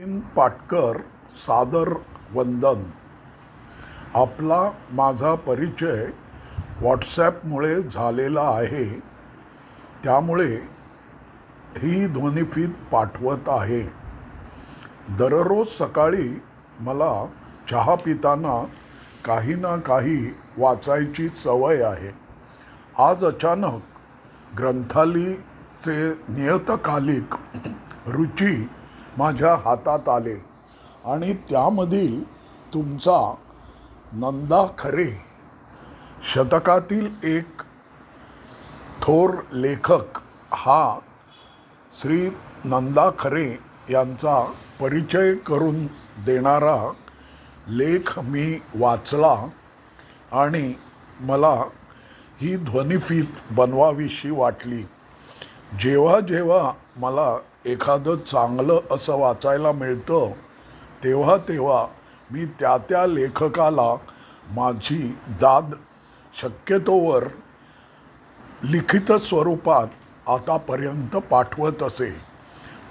नितीन पाटकर सादर वंदन. आपला माझा परिचय व्हॉट्सॲपमुळे झालेला आहे. त्यामुळे ही ध्वनिफीत पाठवत आहे. दररोज सकाळी मला चहा पिताना काही ना काही वाचायची सवय आहे. आज अचानक ग्रंथालीचे नियतकालिक रुची माझ्या हातात आले. आणि त्यामधील तुमचा नंदा खरे. शतकातील एक थोर लेखक हा श्री नंदा खरे यांचा परिचय करून देणारा लेख मी वाचला आणि मला ही ध्वनिफीत बनवावीशी वाटली. जेव्हा जेव्हा मला एखादं चांगलं असं वाचायला मिळतं तेव्हा तेव्हा मी त्या त्या लेखकाला माझी दाद शक्यतोवर लिखित स्वरूपात आतापर्यंत पाठवत असे.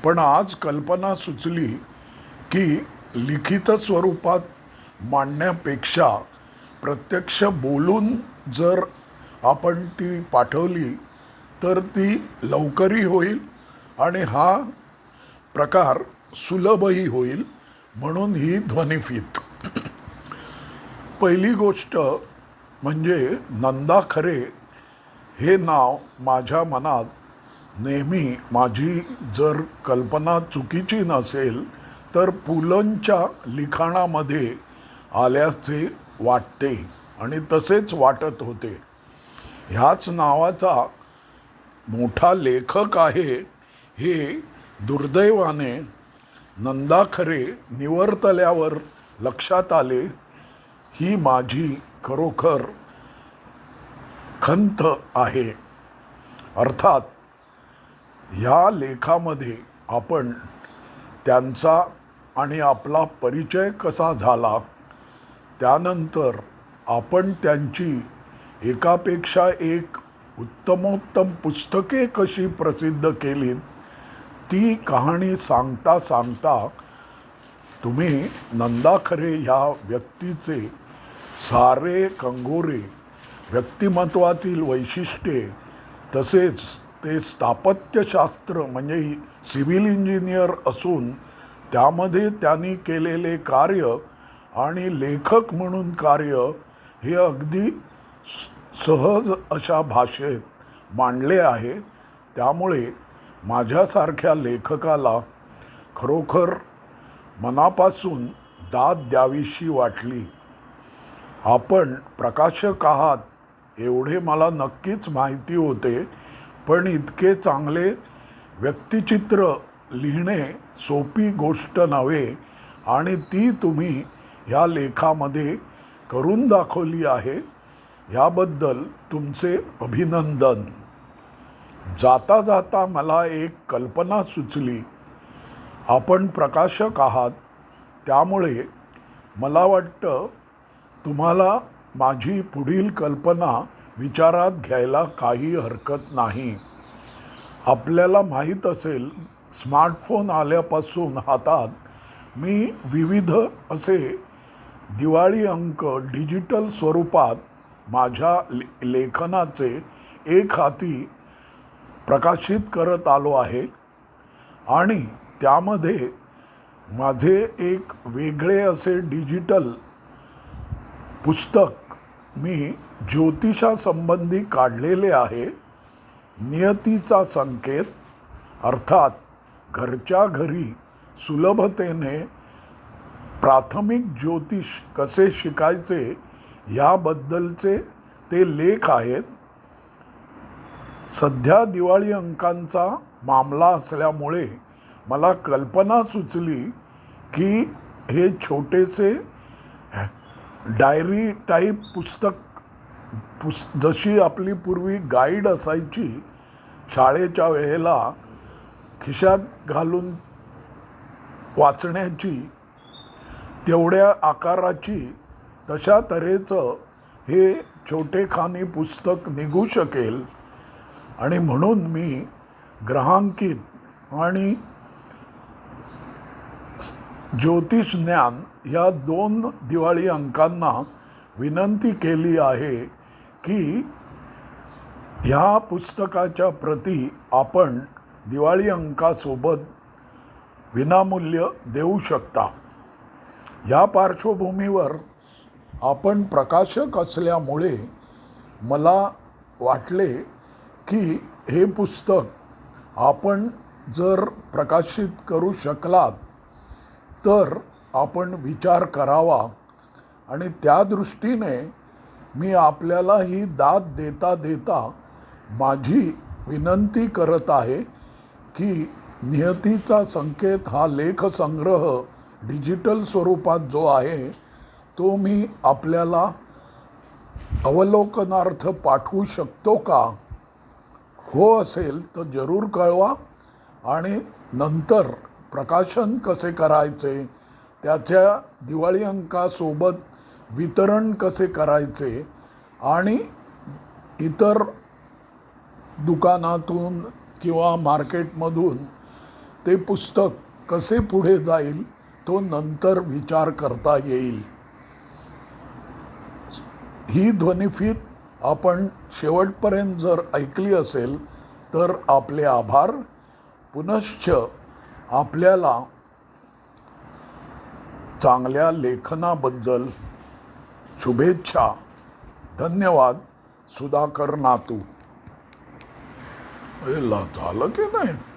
पण आज कल्पना सुचली की लिखित स्वरूपात मांडण्यापेक्षा प्रत्यक्ष बोलून जर आपण ती पाठवली तर ती लवकरही होईल. आणि हा प्रकार सुलभही होईल म्हणून ही ध्वनिफीत पहिली गोष्ट म्हणजे नंदा खरे हे नाव माझ्या मनात नेहमी माझी जर कल्पना चुकीची नसेल तर पुलंच्या लिखाणामध्ये आल्याचे वाटते आणि तसेच वाटत होते. ह्याच नावाचा मोठा लेखक आहे हे दुर्दैवाने नंदाखरे निवर्तल्यावर लक्षात आले ही माझी खरोखर खंत आहे. अर्थात ह्या लेखामध्ये आपण त्यांचा आणि आपला परिचय कसा झाला त्यानंतर आपण त्यांची एकापेक्षा एक उत्तमोत्तम पुस्तके कशी प्रसिद्ध केलीत ती कहाणी सांगता सांगता तुम्ही नंदाखरे ह्या व्यक्तीचे सारे कंगोरे व्यक्तिमत्वातील वैशिष्ट्ये तसेच ते स्थापत्यशास्त्र म्हणजे सिव्हिल इंजिनियर असून त्यामध्ये त्यांनी केलेले कार्य आणि लेखक म्हणून कार्य हे अगदी सहज अशा भाषेत मांडले आहे. त्यामुळे माझ्यासारख्या लेखकाला खरोखर मनापासून दाद द्यावीशी वाटली. आपण प्रकाशक आहात एवढे मला नक्कीच माहिती होते पण इतके चांगले व्यक्तिचित्र लिहिणे सोपी गोष्ट नव्हे आणि ती तुम्ही ह्या लेखामध्ये करून दाखवली आहे ह्याबद्दल तुमचे अभिनंदन. जाता जाता मला एक कल्पना सुचली. आपण प्रकाशक आहात त्यामुळे मला वाटतं तुम्हाला माझी पुढील कल्पना विचारात घ्यायला काही हरकत नाही. आपल्याला माहीत असेल स्मार्टफोन आल्यापासून हातात मी विविध असे दिवाळी अंक डिजिटल स्वरूपात माझ्या ले लेखनाचे एक हाती प्रकाशित करत आलो आहे. आणि त्यामध्ये माझे एक वेगळे असे डिजिटल पुस्तक मी ज्योतिषासंबंधी काढलेले आहे. नियतीचा संकेत अर्थात घरच्या घरी सुलभतेने प्राथमिक ज्योतिष कसे शिकायचे याबद्दलचे ते लेख आहेत. सध्या दिवाळी अंकांचा मामला असल्यामुळे मला कल्पना सुचली की हे छोटेसे डायरी टाईप पुस्तक पुस जशी आपली पूर्वी गाईड असायची शाळेच्या वेळेला खिशात घालून वाचण्याची तेवढ्या आकाराची तशा तऱ्हेचं हे छोटेखानी पुस्तक निघू शकेल. आणि म्हणून मी ग्रहांकित आणि ज्योतिष ज्ञान या दोन दिवाळी अंकांना विनंती केली आहे की ह्या पुस्तकाच्या प्रती आपण दिवाळी अंकासोबत विनामूल्य देऊ शकता. या पार्श्वभूमीवर आपण प्रकाशक असल्यामुळे मला वाटले की हे पुस्तक आपण जर प्रकाशित करू शकलात तर आपण विचार करावा. आणि त्या दृष्टीने मी आपल्याला ही दाद देता देता माझी विनंती करत आहे की नियतीचा संकेत हा लेखसंग्रह डिजिटल स्वरूपात जो आहे तो मी आपल्याला अवलोकनार्थ पाठवू शकतो का? हो असेल तर जरूर कळवा आणि नंतर प्रकाशन कसे करायचे त्याच्या दिवाळी अंकासोबत वितरण कसे करायचे आणि इतर दुकानातून किंवा मार्केटमधून ते पुस्तक कसे पुढे जाईल तो नंतर विचार करता येईल. ही ध्वनिफीत आपण शेवटपर्यंत जर ऐकली असेल तर आपले आभार. पुनश्च आपल्याला चांगल्या लेखनाबद्दल शुभेच्छा. धन्यवाद सुधाकर नातू. झालं की नाही?